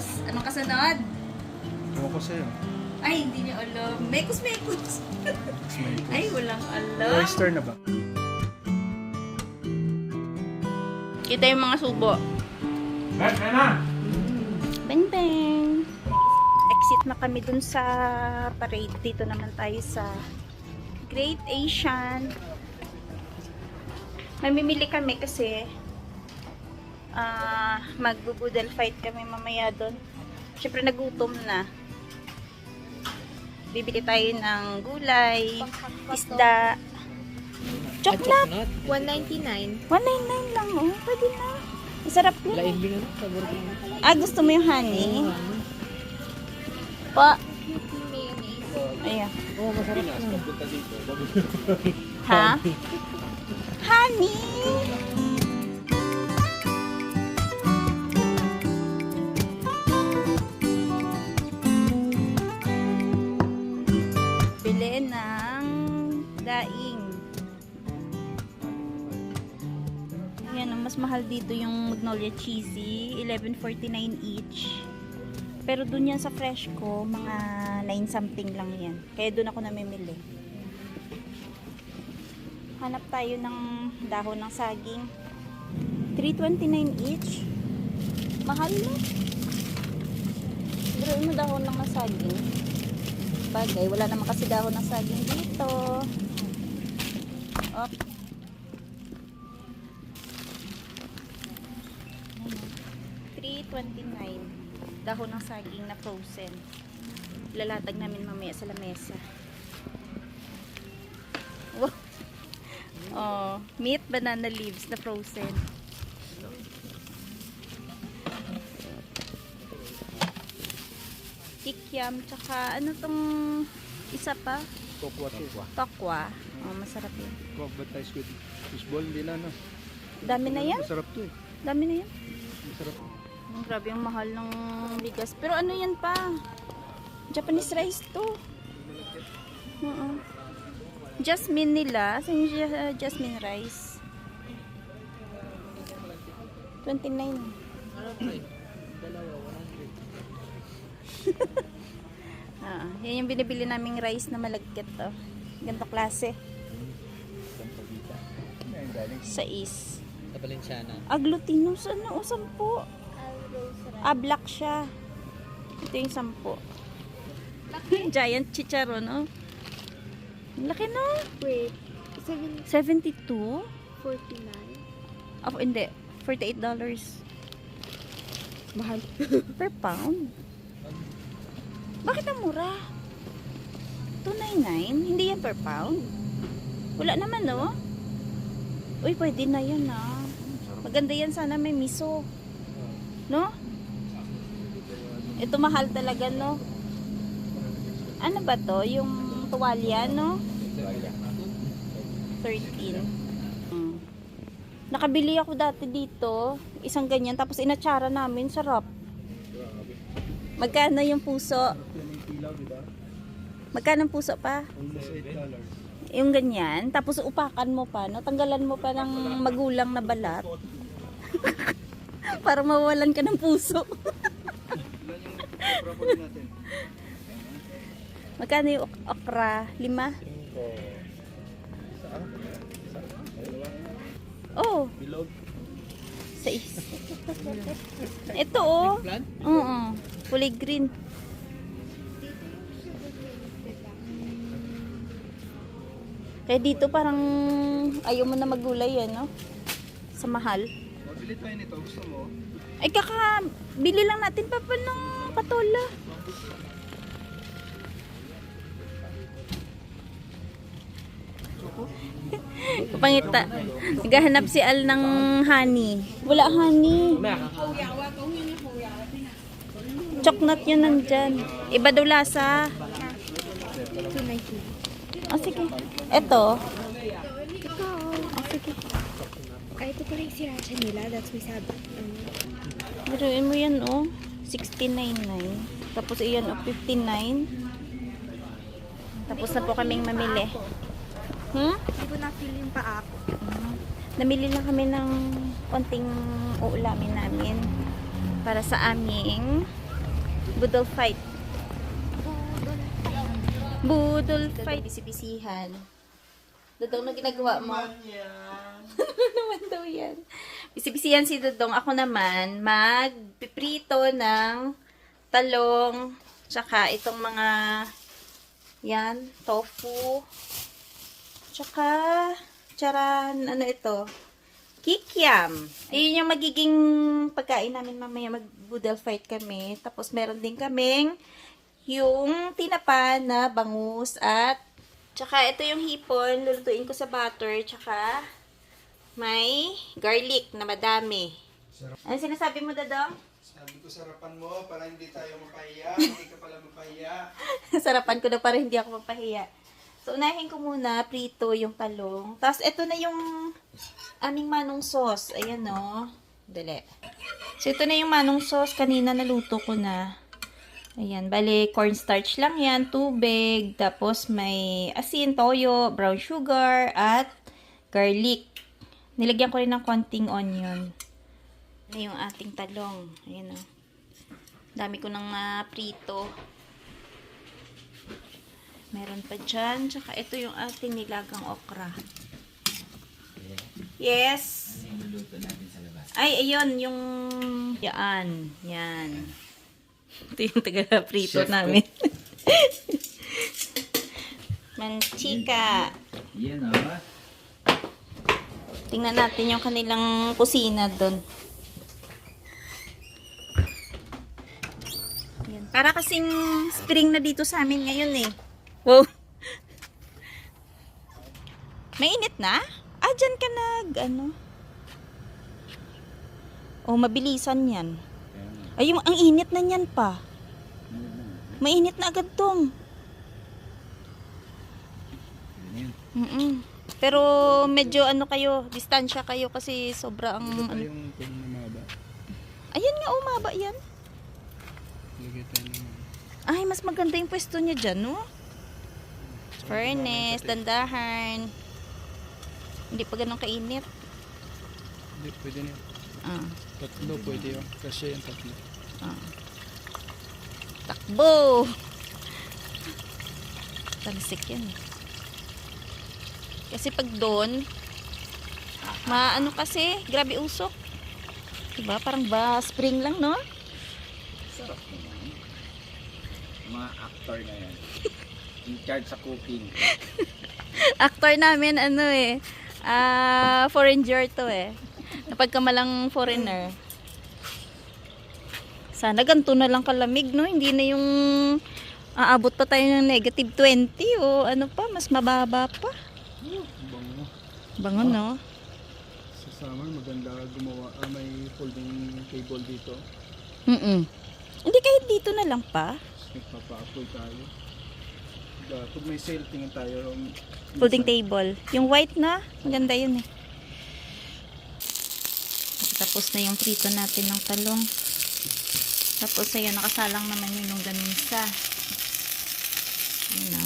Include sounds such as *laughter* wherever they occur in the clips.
Tapos, anong kasunod? Ewan ko sa'yo. Ay, hindi niyo alam. Mekos, mekos. Ay, walang alam. Oyster na ba? Kita yung mga subo. Ben, ben na! Bang, bang. Exit na kami dun sa parade. Dito naman tayo sa Great Asian. Mamimili kami kasi ah magbubudal fight kami mamaya doon. Siyempre nagutom na. Bibili tayo ng gulay, isda, chocolate. 199. 199 lang, oh. Pwede na. Masarap yun. Lain din ano, sabor ko. Ah, gusto mo yung honey? Pa. Ayan. Oo, masarap na. Ha? honey! Mahal dito yung Magnolia Cheesy. 11.49 each. Pero dun yan sa fresh ko, mga 9 something lang yan. Kaya dun ako namimili. Hanap tayo ng dahon ng saging. 3.29 each. Mahal no? Pero mo dahon ng saging. Bagay, wala naman kasi dahon ng saging dito. Op. $3.29 dahon ng saging na frozen lalatag namin mamaya sa lamesa wow oh, meat banana leaves na frozen kikiam tsaka ano tong isa pa Kokwa to. tokwa oh, masarap yun Kokwa tayo squid. Fishball, hindi na, no? dami na yan Masarap to eh. dami na yan Masarap. Ang grabe ang mahal ng bigas. Pero ano yan pa? Japanese rice to. Oo. Jasmine nila. Saan yung ja- jasmine rice? 29. *laughs* ah, yan yung binibili naming rice na malagkit to. Ganto klase. Sa is. Sa Valenciana. Aglutinous ano? O, sampo. Ah, black siya. Ito yung sampo. *laughs* Giant chicharon, no? Ang Laki, no? Wait, 7, 72? 49. Oh, hindi. $48 Mahal. *laughs* per pound. Bakit ang mura? 299? Hindi yan per pound. Wala naman, no? Uy, pwede na yan, ah. Maganda yan sana may miso. No? Ito mahal talaga, no? Ano ba to? Yung tuwalya, no? 13. Mm. Nakabili ako dati dito, isang ganyan, tapos inatsara namin, sarap. Magkano yung puso? Magkano puso pa? Almost $8. Yung ganyan, tapos upakan mo pa, no? Tanggalan mo pa ng magulang na balat. *laughs* Para mawalan ka ng puso. *laughs* Ilan yung broccoli natin? *laughs* Magkano yung ok- okra? Lima? Oh, Bilog. sais. *laughs* Ito oh. Oo. Kulay green. Kaya dito parang ayaw mo na magulay yan, no? Sa mahal. Mabili tayo nito. Gusto mo? Ay kaka, bili lang natin pa pa ng patola. Papangita. *laughs* Naghahanap si Al ng honey. Wala honey. Choknut yun nandyan. Iba daw lasa. 290. O sige. Ito. Ito. O sige. Ay, ito pala yung sriracha nila. That's my sabi. Um, Biruin mo yan oh. 69.9. Tapos iyan oh, 59. Tapos na po kaming mamili. Hmm? Hindi ko na-feel yung paa ko. Namili lang kami ng konting uulamin namin para sa aming Budol fight. Budol fight. Bisibisihan. Dodong na ginagawa mo. ano *laughs* naman daw yan. Bisibisihan si Dodong. Ako naman, magpiprito ng talong, tsaka itong mga, yan, tofu, tsaka, charan, ano ito, kikiam. Ayun yung magiging pagkain namin mamaya mag-budal fight kami. Tapos meron din kaming yung tinapa na bangus at tsaka ito yung hipon, lulutuin ko sa butter, tsaka may garlic na madami. Ano sinasabi mo, Dadong? Sabi ko sarapan mo para hindi tayo mapahiya. hindi ka pala mapahiya. *laughs* Sarapan ko na para hindi ako mapahiya. So, unahin ko muna, prito yung talong. Tapos, ito na yung aming manong sauce. Ayan, no. Dali. So, ito na yung manong sauce. Kanina naluto ko na. Ayan, bali, cornstarch lang yan, tubig, tapos may asin, toyo, brown sugar, at garlic. Nilagyan ko rin ng konting onion. Ano yung ating talong. Ayan, o. Dami ko ng ah, prito. Meron pa dyan. Tsaka ito yung ating nilagang okra. Yes. Ay, ayun. Yung... Yan. Yan. Ito yung taga-prito namin. *laughs* Manchika. Yan oh. Tingnan natin yung kanilang kusina doon. Yan. Para kasing spring na dito sa amin ngayon eh. Wow. Mainit na? Ah, dyan ka nag, ano? Oh, mabilisan yan. Ay, yung, ang init na niyan pa. Mainit na agad tong. Mm Pero medyo ano kayo, distansya kayo kasi sobra ang... Ano. yung kung namaba. Ayan nga, umaba yan. Lagay tayo ng... Ay, mas maganda yung pwesto niya dyan, no? Furnace, dandahan. Hindi pa ganun kainit. Hindi, pwede na. yun. Ah, Tatlo pwede yun. Kasi yung tatlo. ah. Takbo! Talsik yan. Kasi pag doon, maano kasi, grabe usok. Diba? Parang ba spring lang, no? Sarap. Mga actor na yan. In charge sa cooking. *laughs* Actor namin, ano eh, ah, foreigner to eh. Napagkamalang foreigner. Sana ganito na lang kalamig, no? Hindi na yung aabot pa tayo ng negative 20 o ano pa, mas mababa pa. Bango. Bango, no? Sa summer, maganda gumawa. Ah, may folding table dito. Mm Hindi kahit dito na lang pa. Nagpapa-apple tayo. Diba, pag may sale, tingin tayo. um, Folding table. Yung white na, maganda yun eh. Tapos na yung prito natin ng talong. Tapos ayun, nakasalang naman yun yung ganunsa. Ayun o.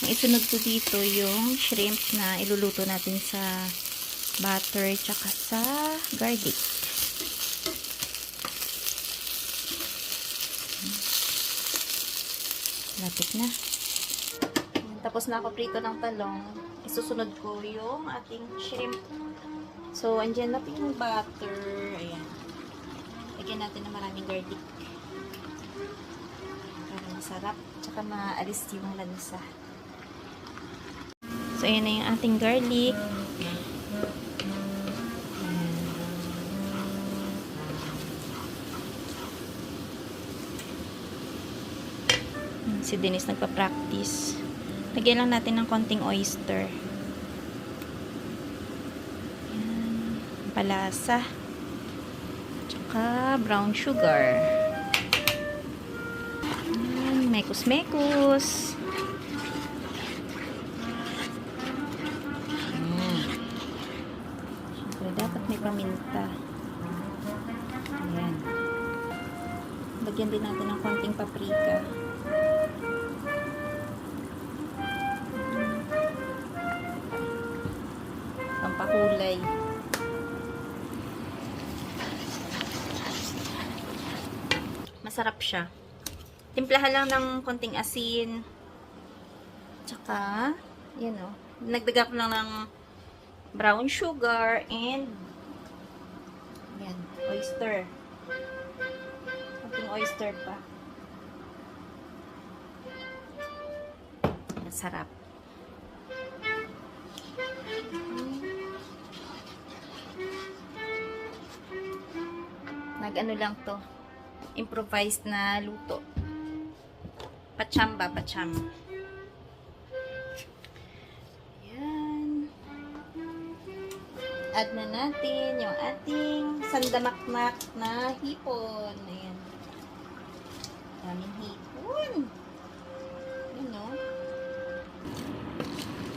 Ang isunod ko dito yung shrimp na iluluto natin sa butter tsaka sa garlic. Lapit na. Tapos na ako prito ng talong. Isusunod ko yung ating shrimp. So, andyan na po yung butter. Ayan. Lagyan natin ng maraming garlic. Para masarap. Tsaka maalis yung lansa. So, ayan na yung ating garlic. Si Denise nagpa-practice. Lagyan lang natin ng konting oyster. Ayan. Palasa. Tsaka brown sugar. Ayan. Mekos-mekos. Masarap siya. Timplahan lang ng konting asin. Tsaka, yan o. Nagdaga ko lang ng brown sugar and yan, oyster. Konting oyster pa. Masarap. Nag-ano lang to. Improvised na luto. Pachamba, pacham. Yan. Add na natin yung ating sandamakmak na hipon. Ayan. Daming hipon. Ayan, no?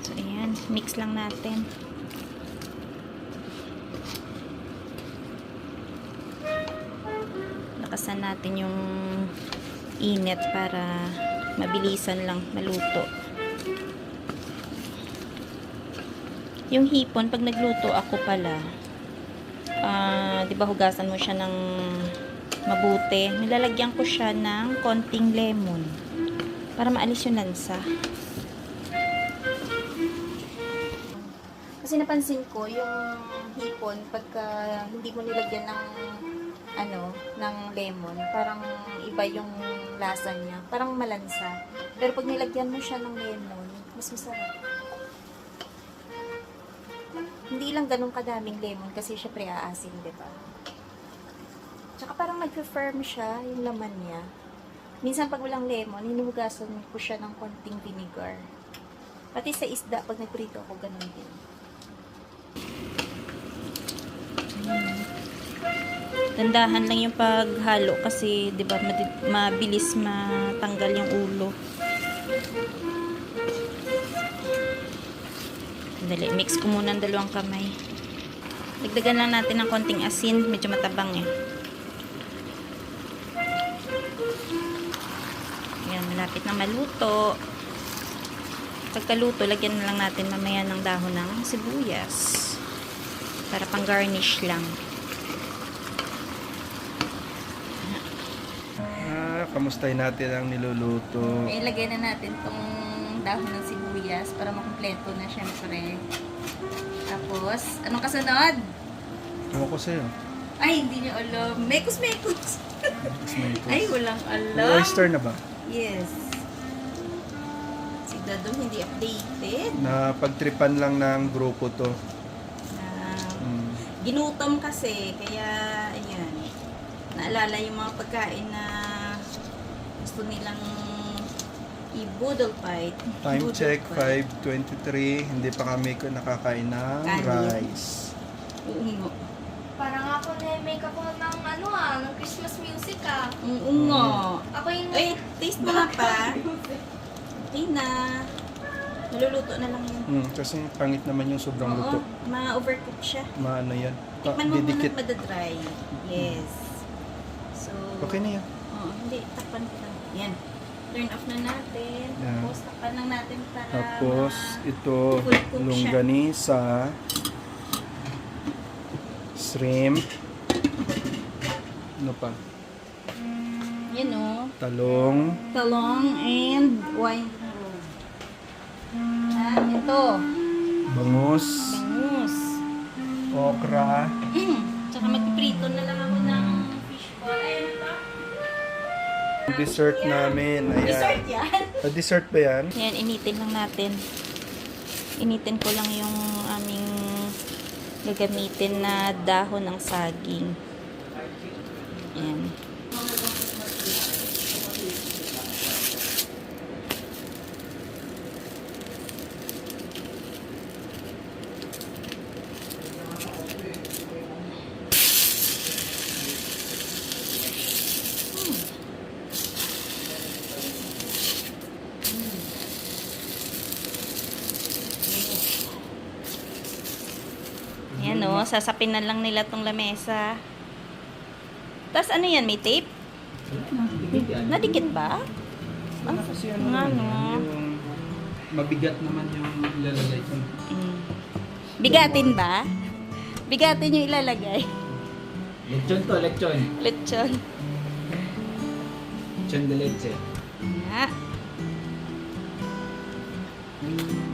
So, ayan. Mix lang natin. Lakasan natin yung init para mabilisan lang maluto. Yung hipon, pag nagluto ako pala, ah, di ba hugasan mo siya ng mabuti, nilalagyan ko siya ng konting lemon para maalis yung lansa. Kasi napansin ko yung hipon pagka hindi mo nilagyan ng ano, ng lemon, parang iba yung lasa niya. Parang malansa. Pero pag nilagyan mo siya ng lemon, mas masarap. Hindi lang ganun kadaming lemon kasi syempre aasin, di ba? Tsaka parang nag-firm siya, yung laman niya. Minsan pag walang lemon, hinuhugasan ko siya ng konting vinegar. Pati sa isda, pag nagprito ako, ganun din. Dandahan lang yung paghalo kasi 'di ba mabilis matanggal yung ulo. Dali, mix ko muna ang dalawang kamay. Dagdagan lang natin ng konting asin, medyo matabang eh. Yan, malapit na maluto. Pagkaluto, lagyan na lang natin mamaya ng dahon ng sibuyas. Para pang garnish lang. Kamustahin natin ang niluluto. Ilagay na natin tong dahon ng sibuyas para makumpleto na syempre. Tapos, anong kasunod? Ewan ko sa'yo. Ay, hindi niyo alam. Mekos, mekos. May ito. Ay, walang alam. oyster na ba? Yes. Si Dadong hindi updated. Na pagtripan lang ng grupo to. Mm. ginutom kasi, kaya, ayan. Naalala yung mga pagkain na gusto nilang i-boodle fight. Time Boodle check, fight. 5.23. Hindi pa kami ko nakakain ng Kanin. rice. Oo nga. Parang ako na-make ako ng ano ah, ng Christmas music ah. Oo nga. Ako yung Ay, taste mo nga pa. Na. Naluluto na lang yun. Mm, kasi pangit naman yung sobrang Oo, luto. ma-overcook siya. Maano yan. Pa, Tikman mo muna madadry. Yes. So, Okay na yan. Oo, hindi. Takpan ko lang. Yan. Turn off na natin. Yan. Tapos, takpan lang natin para Tapos, ito, longganisa, shrimp, ano pa, Yan o. talong, Talong and wine. Ah, ito. bangus, Bangus. okra, Mm. Tsaka magpiprito na lang ako dessert namin. Ayan. Dessert yan. Ah, dessert ba yan? Yan, initin lang natin. Initin ko lang yung aming gagamitin na dahon ng saging. Yan. Yan o, sasapin na lang nila tong lamesa. Tapos ano yan, may tape? Nadikit ba? Ah, Kasi ano nga, no? yung mabigat naman yung ilalagay ko. Mm. Bigatin ba? Bigatin yung ilalagay. Lechon to, lechon. Lechon. Lechon de leche. Nga.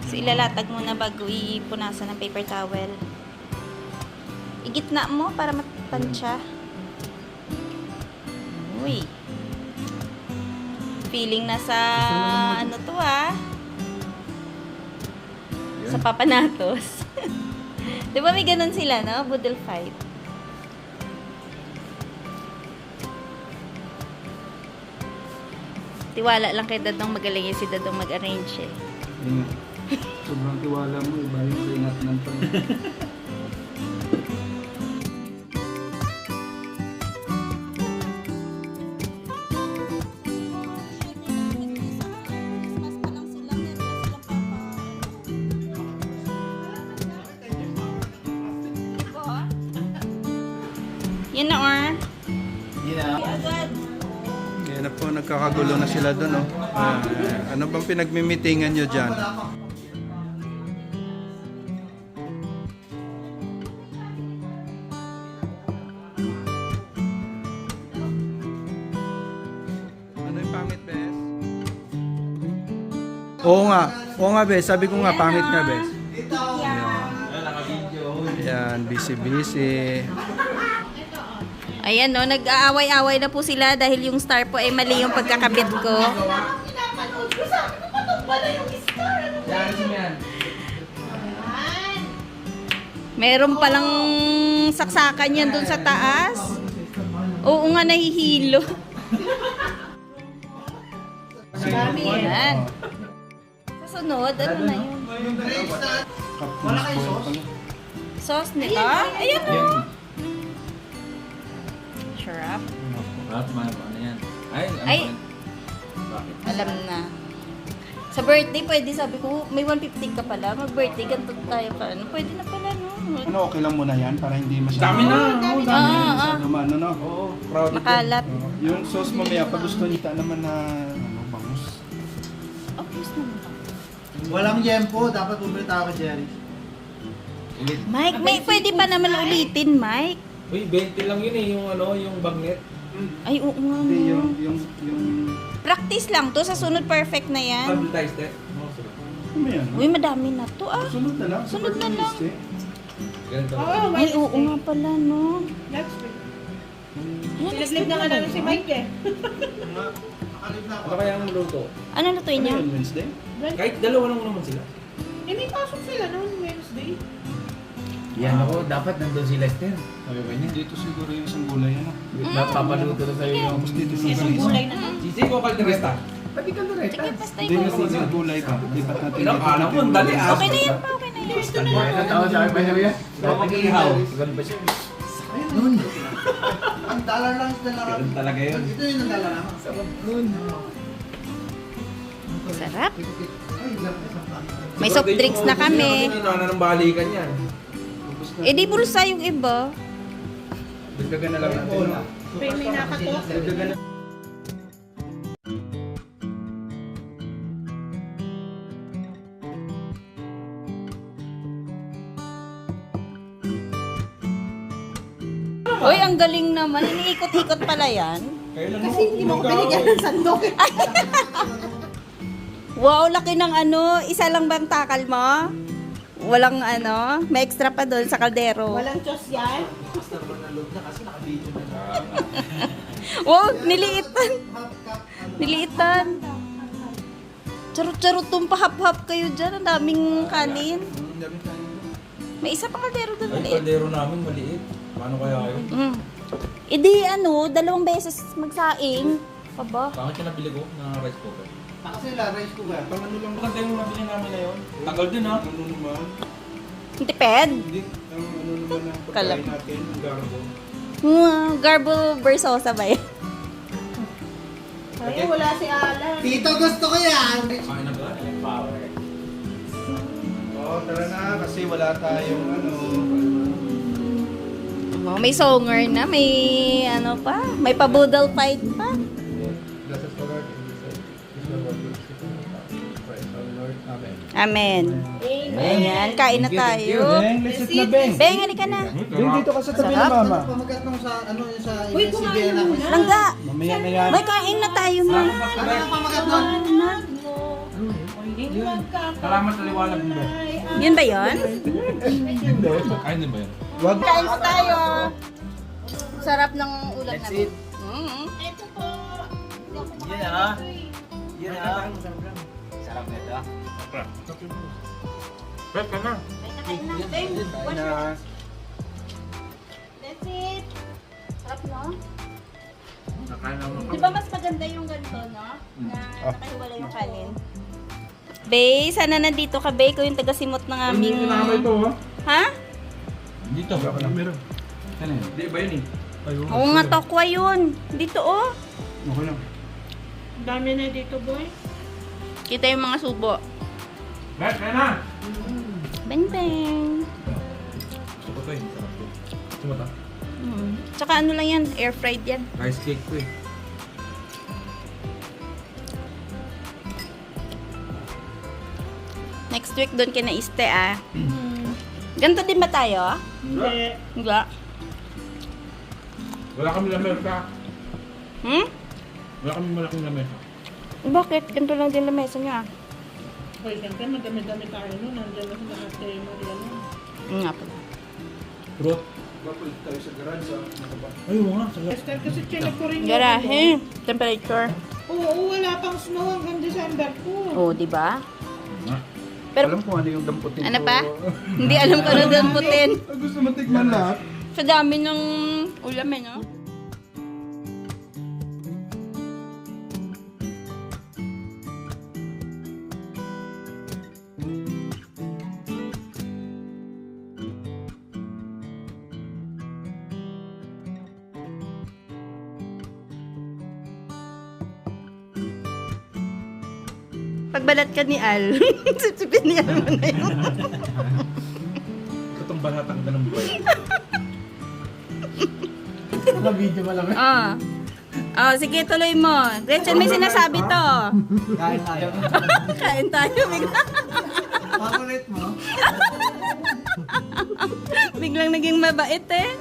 So, ilalatag mo na bago ipunasan ng paper towel. Igitna mo para matansya. Uy. Feeling na sa ano to ah. Sa papanatos. *laughs* Di ba may ganun sila, no? Boodle fight. Tiwala lang kay Dadong magaling si Dadong mag-arrange eh. Nga. Sobrang tiwala mo, iba yung sa ingat ng pa. *laughs* na po, nagkakagulo na sila doon. Oh. Ah, ano bang pinagmimitingan nyo dyan? Ano yung pangit, Bes? Oo nga. Oo nga, Bes. Sabi ko nga, pangit nga, Bes. Yan, busy-busy. Ayan no, nag-aaway-away na po sila dahil yung star po ay mali yung pagkakabit ko. Meron palang saksakan yan dun sa taas. Oo nga, nahihilo. Yan. Sa sunod, ano na yun? Wala kayo sauce? Sauce nila? Ayan o. Sarap. At ano yan? Ay, ano Ay. yan? Bakit? Alam na. Sa birthday, pwede sabi ko, may 150 ka pala. Mag-birthday, ganito tayo pa. Ano, pwede na pala, no? Ano, okay lang muna yan para hindi masyado... Dami na! Oo, dami na. ah, Masyado maano, no? Oo, proud. Makalat. Oo. Yung sauce mamaya, pag gusto nita naman na ano, bangus. Oh, please naman. Walang yempo, dapat bumili tayo kay Jerry. Ulit. Mike, may pwede pa naman ulitin, Mike. Uy, 20 lang yun eh, yung ano, yung bagnet. Ay, oo nga, Hindi, yung, no. yung, yung... Practice lang to. Sa sunod, perfect na yan. Advertise eh. Oh. Ano yan? Uy, madami na to, ah. Sunod na lang. Sunod na lang. Eh. Ganito. Ay, oo nga pala, no. Nilaglag na nga namin si Mike eh. Ano kaya ang luto? Ano lutuin Ano niya? yun, Wednesday? Kahit dalawa lang naman sila. Eh, may pasok sila noon Wednesday. Yan ako, dapat nandun si Lester. Sabi ba niya? Dito siguro yung isang gulay, ano? Napapaluto na sa'yo yung... Tapos dito yung Isang gulay na lang. Sisi ko kaldereta. Pati ka basta Hindi, yung isang gulay ba? Lipat natin. Akala mo, ang dali ah. Okay na yan pa, okay na yan. Ano tawag sa akin pa niya? Dapat ihaw. Ganun ba siya? Ang dollar lang sa dollar. Ganun talaga yun. Ito yung ang dollar lang. Sarap. Ay, lang isang pangit. May soft drinks na kami. Hindi na ng balikan yan. Eh, di bulsa yung iba. Dagdagan na lang natin. May may nakatok. Dagdagan na. Uy, ang galing naman. Iniikot-ikot pala yan. Kailan Kasi hindi mo ko binigyan ng sandok. *laughs* Wow, laki ng ano. Isa lang bang takal mo? Walang ano. May extra pa doon sa kaldero. Walang Diyos yan. Wow, niliitan. Niliitan. Charot-charot tong pahap-hap kayo dyan. Ang daming kanin. May isa pang kaldero doon Ay, maliit. kaldero namin maliit. Paano kaya yun? Mm. E di ano, dalawang beses magsaing. Aba. Bakit yung nabili ko na rice cooker? Kasi la, rice cooker. Pang ano lang. Maganda yung nabili namin na yun. Tagal din ha. Ano naman? Tipid. Hindi, ang ano naman ang Kalab. pagkain natin. Ang garbo. Wow, garbo versosa ba yan? Ay, wala si Alan. Tito, gusto ko yan! Kain na ba? Power. Oo, tara na. Kasi wala tayong ano. Oh, may songer na, may ano pa, may pabudal fight pa. Amen. Amen. Ayan, kain na tayo. Beng, let's eat na Beng. Beng, halika na. Beng, dito ka sa tabi ng mama. Pamagat nung sa, ano, yung sa ABS-CBN ako. Langga, Mamaya na yan. may kain na tayo, ma. Ano yung pamagat nun? Salamat sa liwanag mo. Yun ba yun? Kain din ba yan? Wag. Kain na tayo. Sarap ng ulam na. Mm. Ito po. Sarap nito. Bet ka na. Kain na, Beng. Na, That's it. Sarap, no? Nakain naman Di ba mas maganda yung ganito, no? Na nakahiwala yung kanin. Bay, sana nandito ka, Bay. Ikaw yung taga-simot ng aming... ito, ha? Ha? Dito. Meron. Ano yun? Di ba yun eh? Ayun. Oo nga, tokwa yun. Dito, oh. okay lang. Dami na dito, boy. Kita yung mga subo. Bet ka na! Beng, beng. Ko to eh. Sarap to. Gusto mo to? Mm. Tsaka ano lang yan, air fried yan. Rice cake to eh. Next week doon ka na iste, ah. Ganito din ba tayo? Hindi. Hindi. Wala kami lamesa. Hmm? Wala kami malaking lamesa. Bakit? Ganito lang din lamesa niya. Boy, siyempre madami-dami tayo nun. Nandiyan na ate Maria nun. Mm, nga pala. Fruit. Bakulit tayo sa garage. ah. Ano ba? Ay, oo nga. Sarap. Esther, kasi chinek ko rin. Garahe. Temperature. Oo, wala pang snow hanggang December po. Oo, di ba? Pero, Alam ko ano yung damputin ano ko. pa? Hindi alam ko na damputin. Gusto mo tikman lahat? Sa dami ng ulam eh, no? Pagbalat ka ni Al, *laughs* sipsipin ni Al mo na yun. Itong balatang ganun ba yun? Naka-video mo lang. Ah. Oh, sige, tuloy mo. Gretchen, may sinasabi to. Kain tayo. Kain tayo. Bigla, Pakulit mo. biglang naging mabait eh.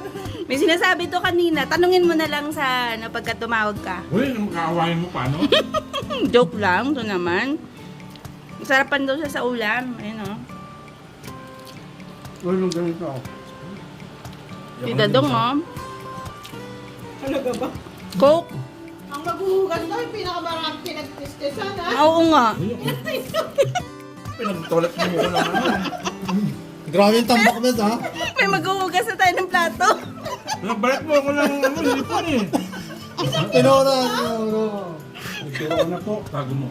May sinasabi to kanina. Tanungin mo na lang sa ano, pagka tumawag ka. Uy, makakawain mo pa, no? *laughs* Joke lang, to naman. Sarapan daw siya sa ulam. Ayun oh. Wala nung ganito ako. Si Dadong oh. Talaga ba? Coke. Ang maghuhugas daw, yung pinakamarami pinagtistesan, ha? Oo nga. *laughs* Pinagtulat mo ko lang ano. *laughs* Grabe yung tambak mo ha? May maghuhugas na tayo ng plato. Pinagbalat mo ko lang ano, hipon eh. Tinuro, tinuro. Nagturo ko na po. Tago mo.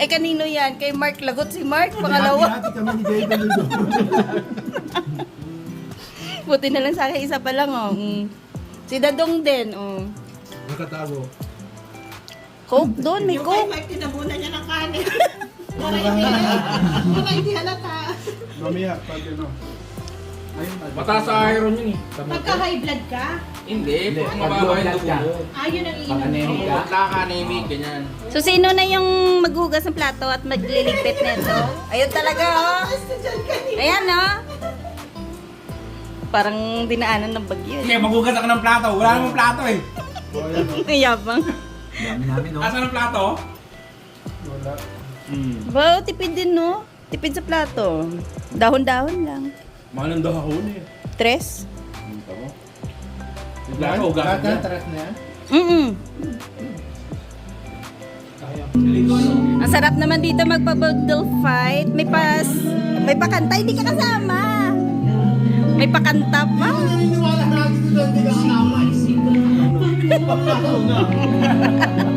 Eh kanino yan? Kay Mark Lagot si Mark, pangalawa. Hati kami ni Jay Balido. *laughs* Buti na lang sa akin, isa pa lang oh. Mm. Si Dadong din, oh. Nakatago. Coke doon, may Yung kay Coke. Mike, tinabunan niya ng kanin. *laughs* para hindi, para hindi halata. Mamaya, pag ano. Ayun, Mataas sa iron yun eh. Pagka-high blood ka, Hindi, pag mababa yung dugo mo. ah, yun ang inom mo. Pag nakaka-anemic, ganyan. So, sino na yung maghugas ng plato at magliligpit nito? Ayun talaga, oh. Ka. Ayan, oh. Parang dinaanan ng bagyo. Sige, magugas ako ng plato. Wala namang plato eh. Oh, ayan, oh. Ang yabang. Asan ang plato? Wala. Wow, tipid din, no? Tipid sa plato. Dahon-dahon lang. Mahal ang dahon eh. Tres. Mo. Yung plato, ugas Lahat na, tarat na yan. Mm Ang sarap naman dito magpa-bundle fight. May pas... May pakanta. Hindi ka kasama. May pakanta pa. Naniniwala na ako hindi ka kasama. *laughs*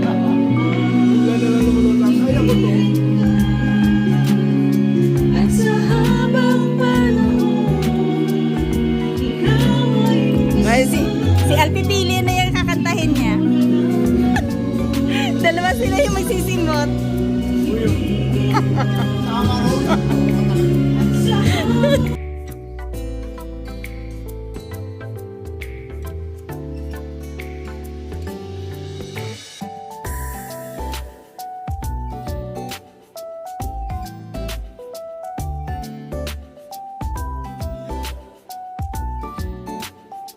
Al pipili na yung kakantahin niya. *laughs* Dalawa sila yung magsisimot. Ron. *laughs*